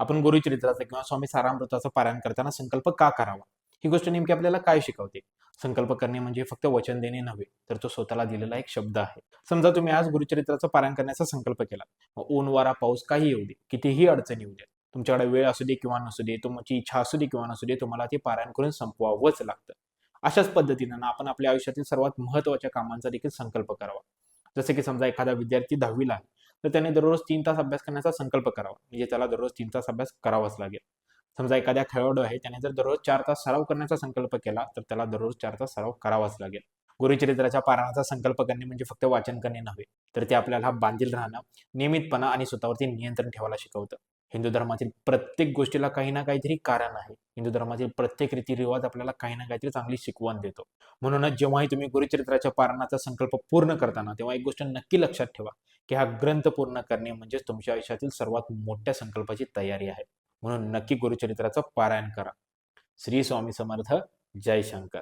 आपण गुरुचरित्राचा किंवा स्वामी सारामृताचं पारायण करताना संकल्प का करावा? ही गोष्ट नेमकी आपल्याला काय शिकवते? संकल्प करणे म्हणजे फक्त वचन देणे नव्हे तर तो स्वतःला दिलेला एक शब्द आहे. समजा तुम्ही आज गुरुचरित्राचं पारायण करण्याचा संकल्प केला. ऊन वारा पाऊस काही येऊ दे. कितीही अडचणी येऊ दे तुमच्याकडे वेळ असू दे किंवा नसू दे तुमची इच्छा असू दे किंवा नसू दे तुम्हाला ते पारायण करून संपवावंच लागतं. अशाच पद्धतीनं ना आपण आपल्या आयुष्यातील सर्वात महत्त्वाच्या कामांचा देखील संकल्प करावा. जसे की समजा एखादा विद्यार्थी दहावीला आहे. तर त्याने दररोज तीन तास अभ्यास करण्याचा संकल्प करावा. म्हणजे त्याला दररोज तीन तास अभ्यास करावाच लागेल. समजा एखाद्या खेळाडू आहे त्याने जर दररोज चार तास सराव करण्याचा संकल्प केला तर त्याला दररोज चार तास सराव करावाच लागेल. गुरुचरित्राच्या पारायणाचा संकल्प करणे म्हणजे फक्त वाचन करणे नव्हे तर ते आपल्याला बांधील राहणं नियमितपणा आणि स्वतःवरती नियंत्रण ठेवायला शिकवतं. हिंदू धर्मातील प्रत्येक गोष्टीला काही ना काहीतरी कारण आहे. हिंदू धर्मातील प्रत्येक रीतिरिवाज आपल्याला काही ना काहीतरी चांगली शिकवण देतो. म्हणूनच जेव्हाही तुम्ही गुरुचरित्राच्या पारायणाचा संकल्प पूर्ण करताना तेव्हा एक गोष्ट नक्की लक्षात ठेवा की हा ग्रंथ पूर्ण करणे म्हणजेच तुमच्या आयुष्यातील सर्वात मोठ्या संकल्पाची तयारी आहे. म्हणून नक्की गुरुचरित्राचं पारायण करा. श्री स्वामी समर्थ. जय शंकर.